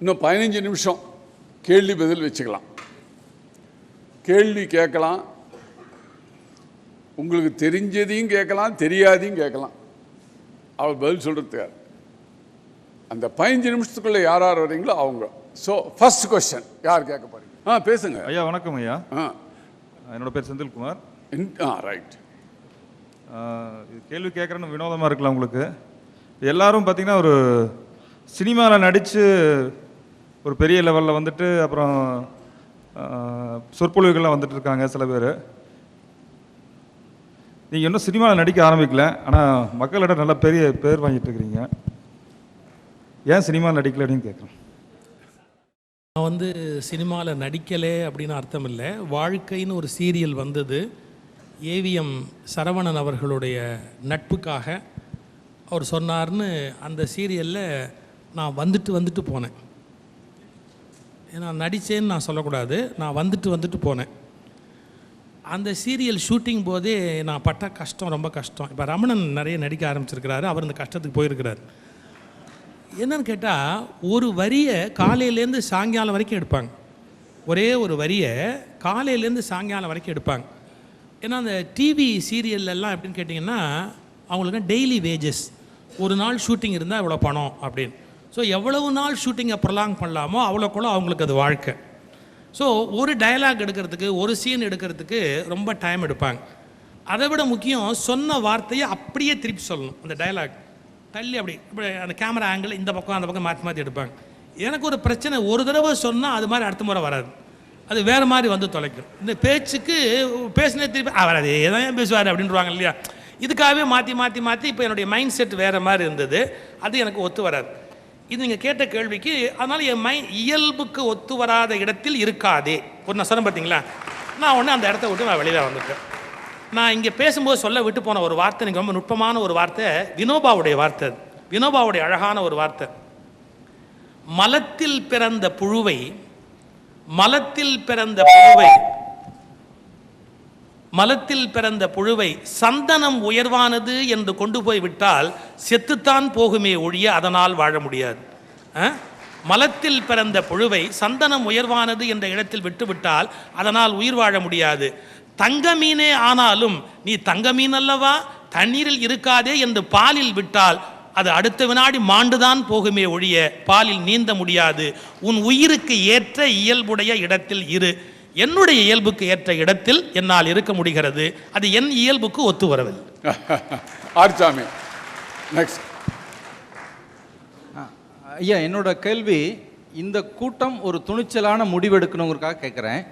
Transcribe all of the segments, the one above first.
இன்னும் பதினஞ்சு நிமிஷம் கேள்வி பதில் வச்சுக்கலாம். கேள்வி கேட்கலாம். உங்களுக்கு தெரிஞ்சதையும் கேட்கலாம் தெரியாதையும் கேட்கலாம். அவர் பதில் சொல்கிறதுக்கு யார் அந்த பதினஞ்சு நிமிஷத்துக்குள்ளே யார் யார் வரீங்களோ அவங்க. ஸோ ஃபர்ஸ்ட் கொஸ்டின் யார் கேட்க போறீங்க? ஆ பேசுங்க. ஐயா வணக்கம் ஐயா. ஆ. என்னோட பேர் செந்தில்குமார் ஆ ரைட் கேள்வி கேட்குறேன்னு வினோதமாக இருக்கலாம் உங்களுக்கு. எல்லாரும் பார்த்தீங்கன்னா ஒரு சினிமாவில் நடித்து ஒரு பெரிய லெவலில் வந்துட்டு அப்புறம் சொற்பொழிவுகள்லாம் வந்துட்டு இருக்காங்க சில பேர். நீங்கள் இன்னும் சினிமாவில் நடிக்க ஆரம்பிக்கல ஆனால் மக்களிடம் நல்ல பெரிய பேர் வாங்கிட்டு இருக்கிறீங்க. ஏன் சினிமாவில் நடிக்கல அப்படின்னு கேட்குறேன் நான் வந்து சினிமாவில் நடிக்கலை அப்படின்னு அர்த்தம் இல்லை. வாழ்க்கைன்னு ஒரு சீரியல் வந்தது. ஏவிஎம் சரவணன் அவர்களுடைய நட்புக்காக அவர் சொன்னார்னு அந்த சீரியலில் நான் வந்துட்டு வந்துட்டு போனேன். நான் நடித்தேன்னு நான் சொல்லக்கூடாது. நான் வந்துட்டு வந்துட்டு போனேன். அந்த சீரியல் ஷூட்டிங் போதே நான் பட்ட கஷ்டம் ரொம்ப கஷ்டம். இப்போ ரமணன் நிறைய நடிக்க ஆரம்பிச்சிருக்கிறாரு. அவர் இந்த கஷ்டத்துக்கு போயிருக்கிறார். என்னன்னு கேட்டால் ஒரு வரியை காலையிலேருந்து சாயங்காலம் வரைக்கும் எடுப்பாங்க. ஒரே ஒரு வரியை காலையிலேருந்து சாயங்காலம் வரைக்கும் எடுப்பாங்க. ஏன்னா அந்த டிவி சீரியல்லாம் எப்படின்னு கேட்டிங்கன்னா அவங்களுக்கு டெய்லி வேஜஸ் ஒரு நாள் ஷூட்டிங் இருந்தால் இவ்வளோ பணம் அப்படின்னு. ஸோ எவ்வளவு நாள் ஷூட்டிங்கை ப்ரொலாங் பண்ணலாமோ அவ்வளோக்குள்ள அவங்களுக்கு அது வாழ்க்கை. ஸோ ஒரு டயலாக் எடுக்கிறதுக்கு ஒரு சீன் எடுக்கிறதுக்கு ரொம்ப டைம் எடுப்பாங்க. அதை விட முக்கியம் சொன்ன வார்த்தையை அப்படியே திருப்பி சொல்லணும். அந்த டயலாக் தள்ளி அப்படி இப்படி அந்த கேமரா ஆங்கிள் இந்த பக்கம் அந்த பக்கம் மாற்றி மாற்றி எடுப்பாங்க. எனக்கு ஒரு பிரச்சனை ஒரு தடவை சொன்னால் அது மாதிரி அடுத்த முறை வராது. அது வேறு மாதிரி வந்து தொலைக்கும். இந்த பேச்சுக்கு பேசினே திருப்பி அவர் அதே பேசுவார்? அப்படின்றாங்க இல்லையா? இதுக்காகவே மாற்றி மாற்றி மாற்றி இப்போ என்னுடைய மைண்ட் செட் வேறு மாதிரி இருந்தது. அது எனக்கு ஒத்து வராது. இது நீங்கள் கேட்ட கேள்விக்கு அதனால் என் மை இயல்புக்கு ஒத்து வராத இடத்தில் இருக்காதே. ஒரு நான் சொன்னேன் பார்த்தீங்களா நான் ஒன்று அந்த இடத்த விட்டு நான் வெளியில் வந்துட்டேன். நான் இங்கே பேசும்போது சொல்ல விட்டு போன ஒரு வார்த்தை எனக்கு ரொம்ப நுட்பமான ஒரு வார்த்தை வினோபாவுடைய வார்த்தை அது. வினோபாவுடைய அழகான ஒரு வார்த்தை. மலத்தில் பிறந்த புழுவை மலத்தில் பிறந்த புழுவை மலத்தில் பிறந்த புழுவை சந்தனம் உயர்வானது என்று கொண்டு போய் விட்டால் செத்துத்தான் போகுமே ஒழிய அதனால் வாழ முடியாது. ஆ? மலத்தில் பிறந்த புழுவை சந்தனம் உயர்வானது என்ற இடத்தில் விட்டுவிட்டால் அதனால் உயிர் வாழ முடியாது. தங்க மீனே ஆனாலும் நீ தங்க மீன் அல்லவா? தண்ணீரில் இருக்காதே என்று பாலில் விட்டால் அது அடுத்த வினாடி மாண்டுதான் போகுமே ஒழிய பாலில் நீந்த முடியாது. உன் உயிருக்கு ஏற்ற இயல்புடைய இடத்தில் இரு. என்னுடைய இயல்புக்கு ஏற்ற இடத்தில் என்னால் இருக்க முடிகிறது. அது என் இயல்புக்கு ஒத்து வரவில்லை. ஆர்சாமி நெக்ஸ்ட் ஐயா என்னோட கேள்வி இந்த கூட்டம் ஒரு துணிச்சலான முடிவெடுக்கணுங்கிறதுக்காக கேட்குறேன்.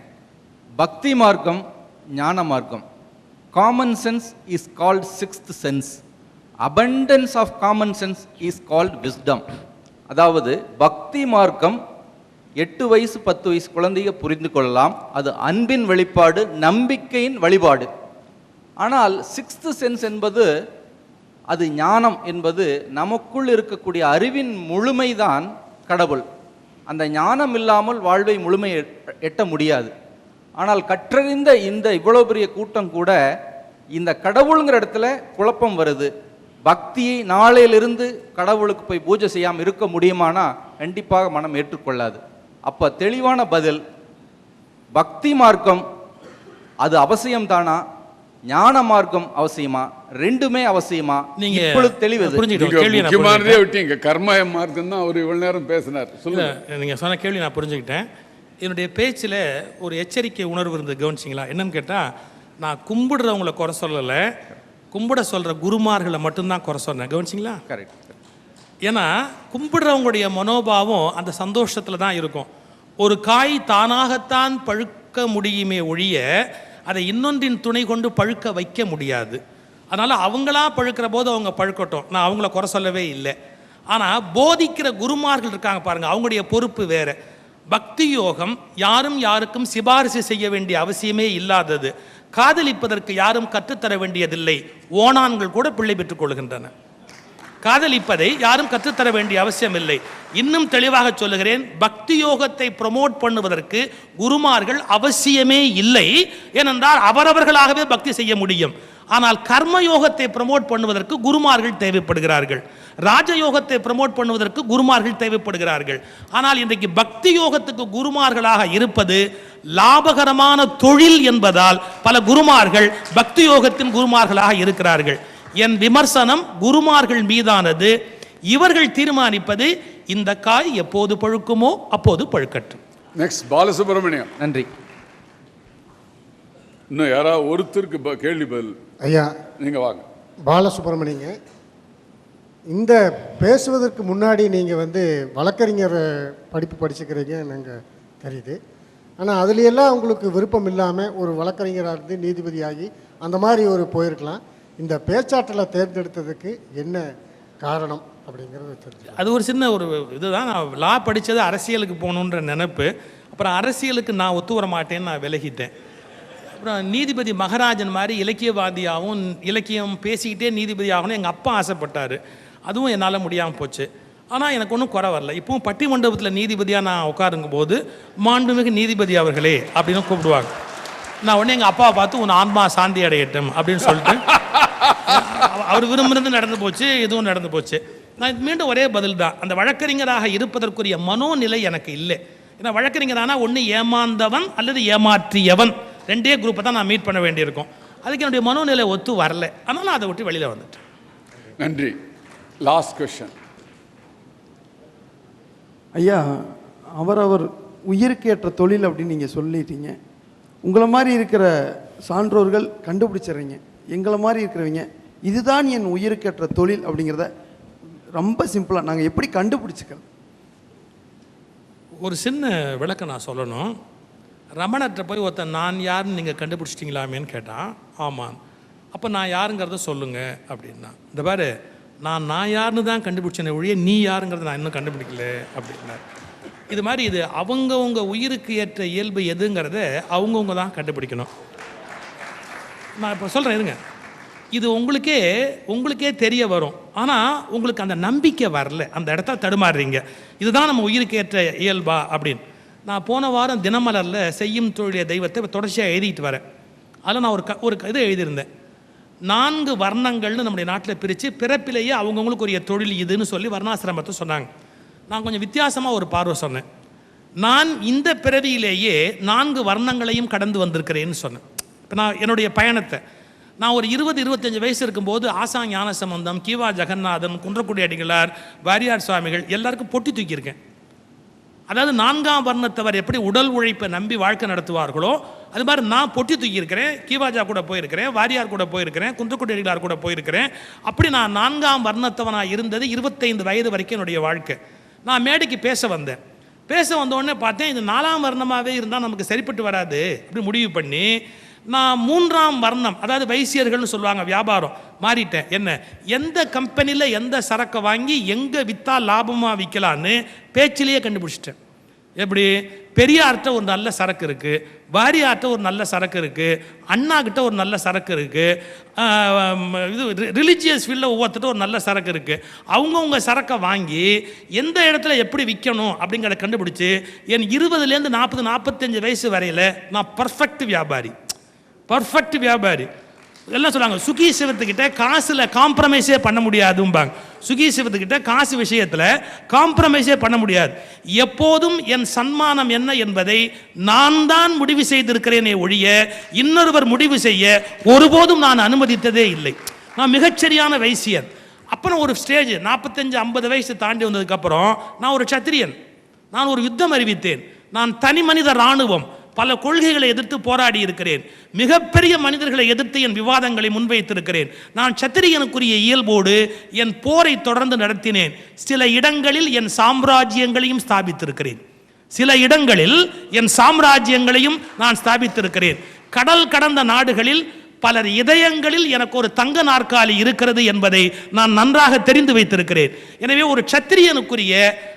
பக்தி மார்க்கம் ஞான மார்க்கம். Common sense is called sixth sense abundance of common sense is called wisdom. அதாவது பக்தி மார்க்கம் எட்டு வயசு பத்து வயசு குழந்தைய புரிந்து கொள்ளலாம். அது அன்பின் வெளிப்பாடு நம்பிக்கையின் வழிபாடு. ஆனால் சிக்ஸ்த் சென்ஸ் என்பது அது ஞானம் என்பது நமக்குள் இருக்கக்கூடிய அறிவின் முழுமைதான் கடவுள். அந்த ஞானம் இல்லாமல் வாழ்வை முழுமை எட்ட- எட்ட முடியாது. ஆனால் கற்றறிந்த இந்த இவ்வளோ பெரிய கூட்டம் கூட இந்த கடவுளுங்கிற இடத்துல குழப்பம் வருது. பக்தியை நாளையிலிருந்து கடவுளுக்கு போய் பூஜை செய்யாமல் இருக்க முடியுமானா கண்டிப்பாக மனம் ஏற்றுக்கொள்ளாது. அப்போ தெளிவான பதில் பக்தி மார்க்கம் அது அவசியம் தானா? ஞான மார்க்கம் அவசியமா? ரெண்டுமே அவசியமா? நீங்க இப்பொழுது. நீங்க நான் முக்கியமானதே விட்டீங்க. கர்ம மார்க்கம் தான் அவர் இவ்வளவு நேரம் பேசினார். சொல்லுங்க. நீங்கள் சொன்ன கேள்வி நான் புரிஞ்சுக்கிட்டேன். என்னுடைய பேச்சில் ஒரு எச்சரிக்கை உணர்வு இருந்தது கவனிச்சிங்களா? என்னன்னு கேட்டால் நான் கும்பிடுறவங்கள குறை சொல்லலை. கும்பிட சொல்கிற குருமார்களை மட்டும்தான் குறை சொன்னேன். கவனிச்சிங்களா? கரெக்ட் ஏன்னா கும்பிடுறவங்களுடைய மனோபாவம் அந்த சந்தோஷத்தில் தான் இருக்கும். ஒரு காய் தானாகத்தான் பழுக்க முடியுமே ஒழிய அதை இன்னொன்றின் துணை கொண்டு பழுக்க வைக்க முடியாது. அதனால் அவங்களா பழுக்கிற போது அவங்க பழுக்கட்டும். நான் அவங்கள குறை சொல்லவே இல்லை. ஆனால் போதிக்கிற குருமார்கள் இருக்காங்க பாருங்கள் அவங்களுடைய பொறுப்பு வேறு. பக்தி யோகம் யாரும் யாருக்கும் சிபாரிசு செய்ய வேண்டிய அவசியமே இல்லாதது. காதலிப்பதற்கு யாரும் கற்றுத்தர வேண்டியதில்லை. ஓணான்கள் கூட பிள்ளை பெற்றுக் கொள்கின்றன. காதலிப்பதை யாரும் கற்றுத்தர வேண்டிய அவசியம் இல்லை இன்னும் தெளிவாக சொல்லுகிறேன் பக்தி யோகத்தை ப்ரொமோட் பண்ணுவதற்கு குருமார்கள் அவசியமே இல்லை. ஏனென்றால் அவரவர்களாகவே பக்தி செய்ய முடியும். ஆனால் கர்ம யோகத்தை ப்ரமோட் பண்ணுவதற்கு குருமார்கள் தேவைப்படுகிறார்கள். ராஜயோகத்தை ப்ரமோட் பண்ணுவதற்கு குருமார்கள் தேவைப்படுகிறார்கள். ஆனால் இன்றைக்கு பக்தி யோகத்துக்கு குருமார்களாக இருப்பது லாபகரமான தொழில் என்பதால் பல குருமார்கள் பக்தி யோகத்தின் குருமார்களாக இருக்கிறார்கள். என் விமர்சனம் குருமார்கள் மீதானது. இவர்கள் தீர்மானிப்பது இந்த காய் எப்போது பழுக்குமோ அப்போது பழுக்கட்டும். நெக்ஸ்ட் பாலசுப்ரமணியம். நன்றி. இன்னும் யாராவது ஒருத்தருக்கு ப- கேள்வி பதில். ஐயா நீங்க வாங்க. பாலசுப்ரமணியங்க இந்த பேசுவதற்கு முன்னாடி நீங்கள் வந்து வழக்கறிஞர் படிப்பு படிச்சுக்கிறீங்க நாங்கள் தெரியுது. ஆனால் அதுலையெல்லாம் உங்களுக்கு விருப்பம் இல்லாமல் ஒரு வழக்கறிஞராக இருந்து நீதிபதியாகி அந்த மாதிரி ஒரு போயிருக்கலாம். இந்த பேச்சாற்றலை தேர்ந்தெடுத்ததுக்கு என்ன காரணம் அப்படிங்கிறது தெரிஞ்சு அது ஒரு சின்ன ஒரு இதுதான். நான் லா படித்தது அரசியலுக்கு போகணுன்ற நினைப்பு. அப்புறம் அரசியலுக்கு நான் ஒத்து வர மாட்டேன்னு நான் விலகிட்டேன். அப்புறம் நீதிபதி மகராஜன் மாதிரி இலக்கியவாதியாகவும் இலக்கியம் பேசிக்கிட்டே நீதிபதி ஆகணும் எங்கள் அப்பா ஆசைப்பட்டார். அதுவும் என்னால் முடியாமல் போச்சு. ஆனால் எனக்கு ஒன்றும் குறை வரல. இப்போவும் பட்டி மண்டபத்தில் நீதிபதியாக நான் உட்காருங்கும் போது மாண்புமிகு நீதிபதி அவர்களே அப்படின்னு கூப்பிடுவாங்க. நான் உடனே எங்கள் அப்பாவை பார்த்து உன் ஆன்மா சாந்தி அடையட்டும் அப்படின்னு சொல்லிட்டு அவர் விரும்புறது நடந்து போச்சு இதுவும் நடந்து போச்சு. நான் மீண்டும் ஒரே பதில் தான் அந்த வழக்கறிஞராக இருப்பதற்குரிய மனோநிலை எனக்கு இல்லை. ஏன்னா வழக்கறிஞரானா ஒன்று ஏமாந்தவன் அல்லது ஏமாற்றியவன். ரெண்டே குரூப்பை தான் நான் மீட் பண்ண வேண்டியிருக்கும். அதுக்கு என்னுடைய மனோநிலை ஒத்து வரல. ஆனால் நான் அதை விட்டு வெளியில் வந்துட்டேன். நன்றி. லாஸ்ட் கொஸ்டின் ஐயா அவரவர் உயிருக்கேற்ற தொழில் அப்படின்னு நீங்கள் சொல்லிட்டீங்க. உங்களை மாதிரி இருக்கிற சான்றோர்கள் கண்டுபிடிச்சிடுறீங்க. எங்களை மாதிரி இருக்கிறவங்க இதுதான் என் உயிருக்கேற்ற தொழில் அப்படிங்கிறத ரொம்ப சிம்பிளாக நாங்கள் எப்படி கண்டுபிடிச்சிக்கிறது ஒரு சின்ன விளக்கம் நான் சொல்லணும். ரமணர்கிட்ட போய் ஒருத்தன் நான் யாருன்னு நீங்கள் கண்டுபிடிச்சிட்டிங்களாமேன்னு கேட்டான். ஆமாம் அப்போ நான் யாருங்கிறத சொல்லுங்கள் அப்படின்னா. இந்த பாரு நான் நான் யாருன்னு தான் கண்டுபிடிச்சேனே ஒழிய நீ யாருங்கிறத நான் இன்னும் கண்டுபிடிக்கல அப்படின்னார் இது மாதிரி இது அவங்கவுங்க உயிருக்கு ஏற்ற இயல்பு எதுங்கிறத அவங்கவுங்க தான் கண்டுபிடிக்கணும். நான் இப்போ சொல்கிறேன் இருங்க. இது உங்களுக்கே உங்களுக்கே தெரிய வரும். ஆனால் உங்களுக்கு அந்த நம்பிக்கை வரல. அந்த இடத்த தடுமாறுறீங்க. இதுதான் நம்ம உயிருக்கேற்ற இயல்பா அப்படின்னு. நான் போன வாரம் தினமலரில் செய்யும் தொழிலிய தெய்வத்தை தொடர்ச்சியாக எழுதிட்டு வரேன். அதில் நான் ஒரு க ஒரு இது எழுதியிருந்தேன். நான்கு வர்ணங்கள்னு நம்முடைய நாட்டில் பிரித்து பிறப்பிலேயே அவங்கவுங்களுக்கு உரிய தொழில் இதுன்னு சொல்லி வர்ணாசிரமத்தை சொன்னாங்க. நான் கொஞ்சம் வித்தியாசமாக ஒரு பார்வை சொன்னேன். நான் இந்த பிறவியிலேயே நான்கு வர்ணங்களையும் கடந்து வந்திருக்கிறேன்னு சொன்னேன். இப்போ நான் என்னுடைய பயணத்தை. நான் ஒரு இருபது இருபத்தஞ்சு வயசு இருக்கும்போது ஆசா ஞான சம்பந்தம் கீவா ஜெகநாதன் குன்றக்குடி அடிகளார் வாரியார் சுவாமிகள் எல்லாருக்கும் பொட்டி தூக்கியிருக்கேன். அதாவது நான்காம் வர்ணத்தவர் எப்படி உடல் உழைப்பை நம்பி வாழ்க்கை நடத்துவார்களோ அது மாதிரி நான் பொட்டி தூக்கியிருக்கிறேன் கீவாஜா கூட போயிருக்கிறேன் வாரியார் கூட போயிருக்கிறேன் குன்றக்குடி அடிகளார் கூட போயிருக்கிறேன். அப்படி நான் நான்காம் வர்ணத்தவனாக இருந்தது இருபத்தைந்து வயது வரைக்கும் என்னுடைய வாழ்க்கை. நான் மேடைக்கு பேச வந்தேன். பேச வந்த உடனே பார்த்தேன் இது நாலாம் வர்ணமாகவே இருந்தால் நமக்கு சரிப்பட்டு வராது. அப்படி முடிவு பண்ணி நான் மூன்றாம் வர்ணம் அதாவது வைசியர்கள்னு சொல்லுவாங்க வியாபாரம் மாறிட்டேன். என்ன? எந்த கம்பெனியில் எந்த சரக்கை வாங்கி எங்கே விற்றா லாபமாக விற்கலான்னு பேச்சிலேயே கண்டுபிடிச்சிட்டேன். எப்படி? பெரியார்கிட்ட ஒரு நல்ல சரக்கு இருக்குது வாரியார்கிட்ட ஒரு நல்ல சரக்கு இருக்குது அண்ணாக்கிட்ட ஒரு நல்ல சரக்கு இருக்குது இது ரிலிஜியஸ் ஃபீல்டில் ஒவ்வொருத்தட்ட ஒரு நல்ல சரக்கு இருக்குது அவங்கவுங்க சரக்கை வாங்கி எந்த இடத்துல எப்படி விற்கணும் அப்படிங்கிறத கண்டுபிடிச்சி என் இருபதுலேருந்து நாற்பது நாற்பத்தஞ்சு வயசு வரையில் நான் பர்ஃபெக்ட் வியாபாரி. பர்ஃபெக்ட் வியாபாரி. எல்லாம் சொல்லுவாங்க சுகி சிவத்துக்கிட்ட காசில் காம்ப்ரமைஸே பண்ண முடியாதும்பாங்க. சுகி சிவத்துக்கிட்ட காசு விஷயத்தில் காம்ப்ரமைஸே பண்ண முடியாது. எப்போதும் என் சன்மானம் என்ன என்பதை நான் தான் முடிவு செய்திருக்கிறேனே ஒழிய இன்னொருவர் முடிவு செய்ய ஒருபோதும் நான் அனுமதித்ததே இல்லை. நான் மிகச்சரியான வைசியன். அப்புறம் ஒரு ஸ்டேஜ் நாற்பத்தஞ்சு ஐம்பது வயசு தாண்டி வந்ததுக்கப்புறம் நான் ஒரு சத்திரியன் நான் ஒரு யுத்தம் அறிவித்தேன். நான் தனி மனித இராணுவம். பல கொள்கைகளை எதிர்த்து போராடி இருக்கிறேன். மிகப்பெரிய மனிதர்களை எதிர்த்து என் விவாதங்களை முன்வைத்திருக்கிறேன். நான் சத்திரியனுக்குரிய இயல்போடு என் போரை தொடர்ந்து நடத்தினேன். சில இடங்களில் என் சாம்ராஜ்யங்களையும் ஸ்தாபித்திருக்கிறேன். சில இடங்களில் என் சாம்ராஜ்யங்களையும் நான் ஸ்தாபித்திருக்கிறேன். கடல் கடந்த நாடுகளில் பலர் இதயங்களில் எனக்கு ஒரு தங்க நாற்காலி இருக்கிறது என்பதை நான் நன்றாக தெரிந்து வைத்திருக்கிறேன். எனவே ஒரு சத்திரியனுக்குரிய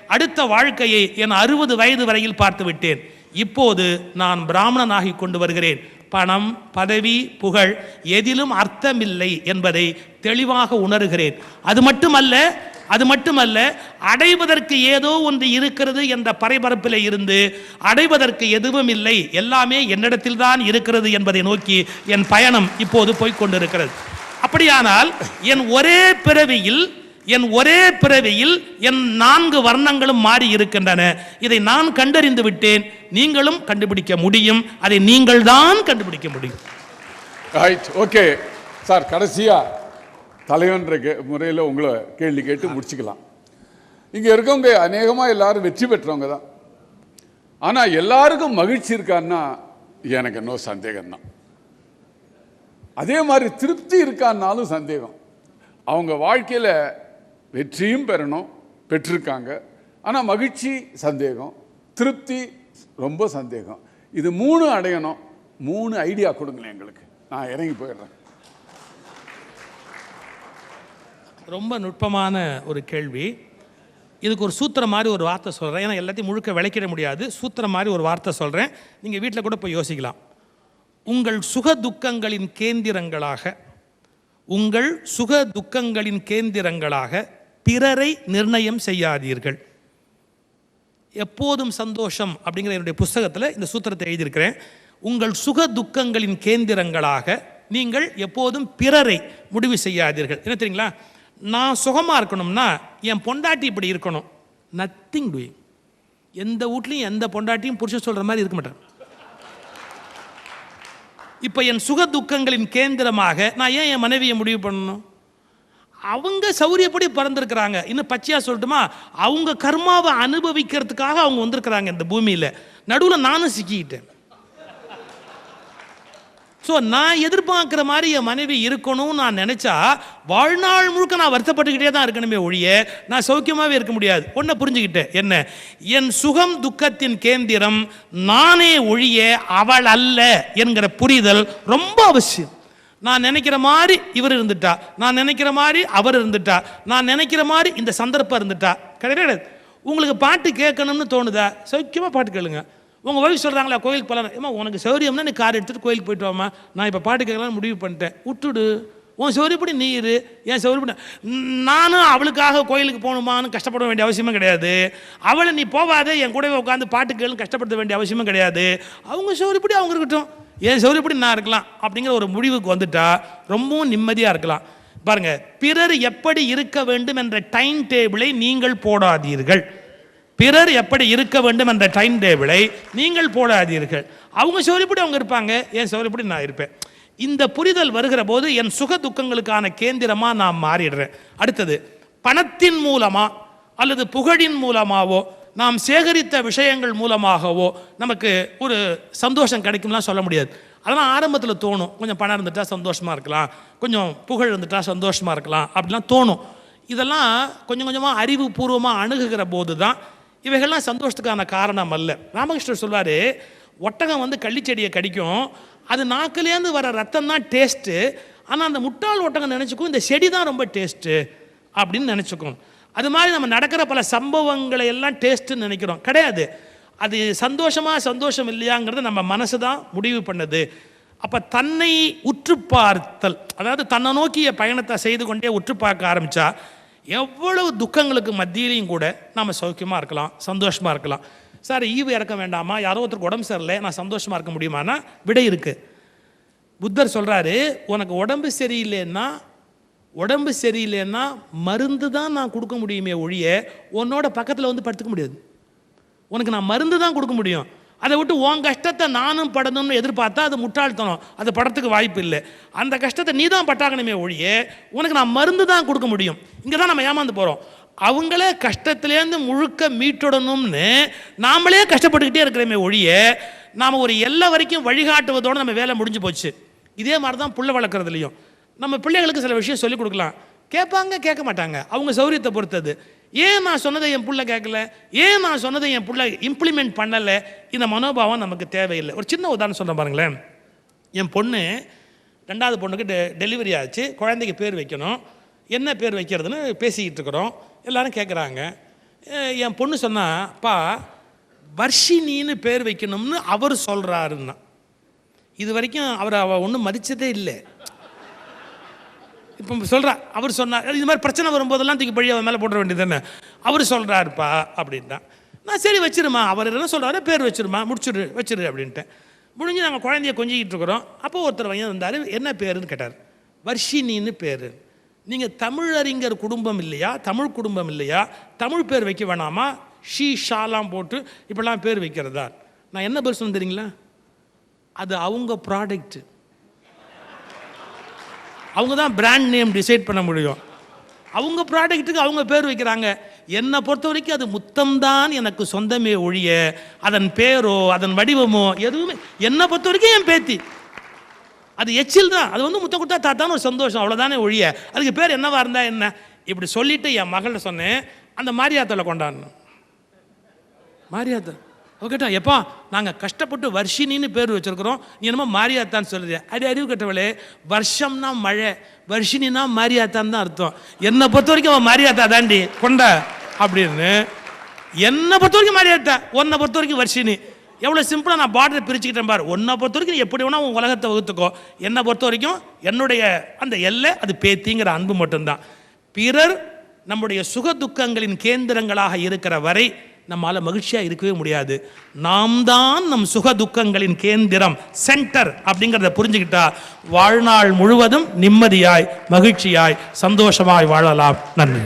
அடுத்த வாழ்க்கையை என் அறுபது வயது வரையில் பார்த்து விட்டேன் இப்போது நான் பிராமணனாகி கொண்டு வருகிறேன். பணம் பதவி புகழ் எதிலும் அர்த்தமில்லை என்பதை தெளிவாக உணர்கிறேன். அது மட்டுமல்ல அது மட்டுமல்ல அடைவதற்கு ஏதோ ஒன்று இருக்கிறது என்ற பரைபரப்பில் இருந்து அடைவதற்கு எதுவும் இல்லை. எல்லாமே என்னிடத்தில் தான் இருக்கிறது என்பதை நோக்கி என் பயணம் இப்போது போய்க்கொண்டிருக்கிறது அப்படியானால் என் ஒரே பிறவியில் என் ஒரே பிறவியில் என் நான்கு வர்ணங்களும் மாறி இருக்கின்றன. இதை நான் கண்டறிந்து விட்டேன். நீங்களும் கண்டுபிடிக்க முடியும். அதை நீங்கள் தான் கண்டுபிடிக்க முடியும். ரைட் ஓகே சார் கடைசியா தலைவன்ற கே- முறையில் உங்களை கேள்வி கேட்டு முடிச்சுக்கலாம். இங்கே இருக்கவங்க அநேகமாக எல்லாரும் வெற்றி பெற்றவங்க தான். ஆனால் எல்லாருக்கும் மகிழ்ச்சி இருக்கான்னா எனக்கு இன்னும் சந்தேகம்தான் அதே மாதிரி திருப்தி இருக்கான்னாலும் சந்தேகம். அவங்க வாழ்க்கையில் வெற்றியும் பெறணும் பெற்றிருக்காங்க. ஆனால் மகிழ்ச்சி சந்தேகம். திருப்தி ரொம்ப சந்தேகம். இது மூணு அடையணும். மூணு ஐடியா கொடுங்களேன் எங்களுக்கு. நான் இறங்கி போயிடுறேன். ரொம்ப நுட்பமான ஒரு கேள்வி. இதுக்கு ஒரு சூத்திரம் மாதிரி ஒரு வார்த்தை சொல்கிறேன் ஏன்னா எல்லாத்தையும் முழுக்க விளைக்கிட முடியாது. சூத்திரம் மாதிரி ஒரு வார்த்தை சொல்கிறேன் நீங்கள் வீட்டில் கூட போய் யோசிக்கலாம். உங்கள் சுக துக்கங்களின் கேந்திரங்களாக உங்கள் சுக துக்கங்களின் கேந்திரங்களாக பிறரை நிர்ணயம் செய்யாதீர்கள். எப்போதும் சந்தோஷம் அப்படிங்கிற என்னுடைய புஸ்தகத்தில் இந்த சூத்திரத்தை எழுதியிருக்கிறேன். உங்கள் சுக துக்கங்களின் கேந்திரங்களாக நீங்கள் எப்போதும் பிறரை முடிவு செய்யாதீர்கள். என்ன தெரியுங்களா? நான் சுகமாக இருக்கணும்னா என் பொண்டாட்டி இப்படி இருக்கணும். நத்திங் டூயிங் எந்த வீட்லையும் எந்த பொண்டாட்டியும் புருஷன் சொல்கிற மாதிரி இருக்க மாட்டேன் இப்போ என் சுக துக்கங்களின் கேந்திரமாக நான் ஏன் என் மனைவியை முடிவு பண்ணணும்? அவங்க சௌரியப்படி பிறந்திருக்கிறாங்க. இன்னும் பச்சையாக சொல்லட்டுமா? அவங்க கர்மாவை அனுபவிக்கிறதுக்காக அவங்க வந்திருக்கிறாங்க இந்த பூமியில். நடுவில் நானும் சிக்கிக்கிட்டேன். ஸோ நான் எதிர்பார்க்குற மாதிரி என் மனைவி இருக்கணும்னு நான் நினச்சா வாழ்நாள் முழுக்க நான் வருத்தப்பட்டுக்கிட்டே தான் இருக்கணுமே ஒழிய நான் சௌக்கியமாகவே இருக்க முடியாது. ஒன்றை புரிஞ்சுக்கிட்டேன். என்ன? என் சுகம் துக்கத்தின் கேந்திரம் நானே ஒழிய அவள் அல்ல என்கிற புரிதல் ரொம்ப அவசியம். நான் நினைக்கிற மாதிரி இவர் இருந்துட்டா? நான் நினைக்கிற மாதிரி அவர் இருந்துட்டா? நான் நினைக்கிற மாதிரி இந்த சந்தர்ப்பம் இருந்துட்டா? கிடையாது உங்களுக்கு பாட்டு கேட்கணும்னு தோணுதா? சௌக்கியமாக பாட்டு கேளுங்க. உங்கள் ஒய்ஃப் சொல்கிறாங்களா கோயிலுக்கு போகலாம் ஏமா உனக்கு சௌரியம்னா நீ கார் எடுத்துகிட்டு கோயிலுக்கு போயிட்டு வாமா நான் இப்போ பாட்டு கேட்கலாம்னு முடிவு பண்ணிட்டேன். விட்டுடு. உன் சௌரியப்படி நீ இரு. என் சௌரியப்படி நானும் அவளுக்காக கோயிலுக்கு போகணுமான்னு கஷ்டப்பட வேண்டிய அவசியமும் கிடையாது. அவளை நீ போவாதே என் கூடவே உட்காந்து பாட்டு கேளுன்னு கஷ்டப்படுத்த வேண்டிய அவசியமும் கிடையாது. அவங்க சௌரியப்படி அவங்க இருக்கட்டும். என் சௌரியப்படி நான் இருக்கலாம்? அப்படிங்கிற ஒரு முடிவுக்கு வந்துட்டா ரொம்பவும் நிம்மதியாக இருக்கலாம். பாருங்க பிறர் எப்படி இருக்க வேண்டும் என்ற டைம் டேபிளை நீங்கள் போடாதீர்கள். பிறர் எப்படி இருக்க வேண்டும் என்ற டைம் டேபிளை நீங்கள் போடாதீர்கள். அவங்க சௌரியப்படி அவங்க இருப்பாங்க? என் சௌரியப்படி நான் இருப்பேன்? இந்த புரிதல் வருகிற போது என் சுக துக்கங்களுக்கான கேந்திரமாக நான் மாறிடுறேன். அடுத்தது பணத்தின் மூலமா அல்லது புகழின் மூலமாவோ நாம் சேகரித்த விஷயங்கள் மூலமாகவோ நமக்கு ஒரு சந்தோஷம் கிடைக்கும்லாம் சொல்ல முடியாது. அதெல்லாம் ஆரம்பத்தில் தோணும். கொஞ்சம் பணம் இருந்துட்டா சந்தோஷமாக இருக்கலாம். கொஞ்சம் புகழ் இருந்துட்டா சந்தோஷமாக இருக்கலாம். அப்படிலாம் தோணும். இதெல்லாம் கொஞ்சம் கொஞ்சமாக அறிவுபூர்வமாக அணுகுகிற போது தான் இவைகள்லாம் சந்தோஷத்துக்கான காரணம் அல்ல. ராமகிருஷ்ணர் சொல்வார் ஒட்டகம் வந்து கள்ளிச்செடியை கடிக்கும். அது நாக்குலேருந்து வர ரத்தம் தான் டேஸ்ட்டு ஆனால் அந்த முட்டாள் ஒட்டகம் நினச்சிக்கும் இந்த செடி தான் ரொம்ப டேஸ்ட்டு அப்படின்னு நினச்சிக்கும். அது மாதிரி நம்ம நடக்கிற பல சம்பவங்களை எல்லாம் டேஸ்ட்டுன்னு நினைக்கிறோம். கிடையாது. அது சந்தோஷமா சந்தோஷம் இல்லையாங்கிறத நம்ம மனசு தான் முடிவு பண்ணுது. அப்போ தன்னை உற்று பார்த்தல் அதாவது தன்னை நோக்கிய பயணத்தை செய்து கொண்டே உற்று பார்க்க ஆரம்பித்தா எவ்வளவு துக்கங்களுக்கு மத்தியிலையும் கூட நம்ம சௌக்கியமாக இருக்கலாம் சந்தோஷமாக இருக்கலாம். சார் ஈவு இறக்க வேண்டாமா? யாரோ ஒருத்தருக்கு உடம்பு சரியில்லை நான் சந்தோஷமாக இருக்க முடியுமானா விடை இருக்குது புத்தர் சொல்கிறாரு உனக்கு உடம்பு சரியில்லைன்னா உடம்பு சரியில்லைன்னா மருந்து தான் நான் கொடுக்க முடியுமே ஒழிய உன்னோட பக்கத்தில் வந்து படுத்துக்க முடியாது. உனக்கு நான் மருந்து தான் கொடுக்க முடியும். அதை விட்டு உன் கஷ்டத்தை நானும் படணும்னு எதிர்பார்த்தா அது முட்டாள்தனம். அது படத்துக்கு வாய்ப்பு இல்லை. அந்த கஷ்டத்தை நீ தான் பட்டாகணுமே ஒழிய உனக்கு நான் மருந்து தான் கொடுக்க முடியும். இங்கே தான் நம்ம ஏமாந்து போகிறோம் அவங்களே கஷ்டத்துலேருந்து முழுக்க மீட்டுடணும்னு நாமளே கஷ்டப்பட்டுக்கிட்டே இருக்கிறோமே ஒழிய நாம் ஒரு எல்லை வரைக்கும் வழிகாட்டுவதோடு நம்ம வேலை முடிஞ்சு போச்சு. இதே மாதிரி தான் புள்ள வளர்க்குறதுலையும் நம்ம பிள்ளைகளுக்கு சில விஷயம் சொல்லிக் கொடுக்கலாம். கேட்பாங்க கேட்க மாட்டாங்க. அவங்க சௌரியத்தை பொறுத்தது. ஏன் நான் சொன்னதை என் பிள்ளை கேட்கல? ஏன் நான் சொன்னதை என் பிள்ளை இம்ப்ளிமெண்ட் பண்ணலை? இந்த மனோபாவம் நமக்கு தேவையில்லை. ஒரு சின்ன உதாரணம் சொல்கிறேன் பாருங்களேன். என் பொண்ணு ரெண்டாவது பொண்ணுக்கு டெ டெலிவரி ஆச்சு. குழந்தைக்கு பேர் வைக்கணும். என்ன பேர் வைக்கிறதுன்னு பேசிக்கிட்டு இருக்கிறோம். எல்லோரும் கேட்குறாங்க. என் பொண்ணு சொன்னாப்பா வர்ஷினின்னு பேர் வைக்கணும்னு அவர் சொல்கிறாருன்னா இது வரைக்கும் அவர் அவள் ஒன்றும் மதித்ததே இல்லை. இப்போ சொல்கிறார் அவர் சொன்னார் இது மாதிரி பிரச்சனை வரும்போதெல்லாம் தூக்கி பழி அவன் மேலே போட வேண்டியது தானே? அவர் சொல்கிறாருப்பா அப்படின்ட்டான் நான் சரி வச்சிருமா. அவர் என்ன சொல்கிறாரு பேர் வச்சிருமா முடிச்சிடு வச்சிரு அப்படின்ட்டேன் முடிஞ்சு நாங்கள் குழந்தைய கொஞ்சிக்கிட்டு இருக்கிறோம். அப்போ ஒருத்தர் பையன் வந்தார் என்ன பேருன்னு கேட்டார். வர்ஷினின்னு பேர். நீங்கள் தமிழறிஞர் குடும்பம் இல்லையா? தமிழ் குடும்பம் இல்லையா? தமிழ் பேர் வைக்க வேணாமா? ஷீ ஷாலாம் போட்டு இப்படிலாம் பேர் வைக்கிறதா? நான் என்ன பேர் சொன்னேன் தெரியுங்களா? அது அவங்க ப்ராடக்ட்டு அவங்க தான் பிராண்ட் நேம் டிசைட் பண்ண முடியும். அவங்க ப்ராடக்ட்டுக்கு அவங்க பேர் வைக்கிறாங்க. என்னை பொறுத்த வரைக்கும் அது முத்தம்தான் எனக்கு சொந்தமே ஒழிய அதன் பேரோ அதன் வடிவமோ எதுவுமே என்னை பொறுத்த வரைக்கும் என் பேத்தி. அது எச்சில் தான் அது வந்து முத்தம் கொடுத்தா தாத்தான்னு ஒரு சந்தோஷம் அவ்வளோதானே ஒழிய. அதுக்கு பேர் என்னவா இருந்தா என்ன? இப்படி சொல்லிட்டு என் மகள்கிட்ட சொன்னேன் அந்த மாரியாத்தால கொண்டாடணும். மாரியாத்தா அவ எப்போ எப்பா நாங்கள் கஷ்டப்பட்டு வர்ஷினின்னு பேர் வச்சிருக்கிறோம். நீ என்னமோ மாரியாத்தான்னு சொல்லுது. அடி அறிவு கட்டவளே வருஷம்னா மழை வர்ஷினினா மாரியாத்தான்னு தான் அர்த்தம். என்னை பொறுத்த வரைக்கும் அவன் மாரியாத்தா தாண்டி. கொண்ட அப்படின்னு என்னை பொறுத்த வரைக்கும் மாரியாத்தா உன்னை பொறுத்த வரைக்கும் வர்ஷினி எவ்வளோ சிம்பிளாக நான் பார்டரை பிரிச்சுக்கிட்டேன் பாரு. உன்னை பொறுத்த வரைக்கும் நீ எப்படி வேணால் உன் உலகத்தை வகுத்துக்கோ. என்னை பொறுத்த வரைக்கும் என்னுடைய அந்த எல்லை அது பேத்திங்கிற அன்பு மட்டும்தான். பிறர் நம்முடைய சுக துக்கங்களின் கேந்திரங்களாக இருக்கிற வரை நம்மால் மகிழ்ச்சியாக இருக்கவே முடியாது. நாம் தான் நம் சுக துக்கங்களின் கேந்திரம் சென்டர் அப்படிங்கிறத புரிஞ்சுக்கிட்டா வாழ்நாள் முழுவதும் நிம்மதியாய் மகிழ்ச்சியாய் சந்தோஷமாய் வாழலாம். நன்றி.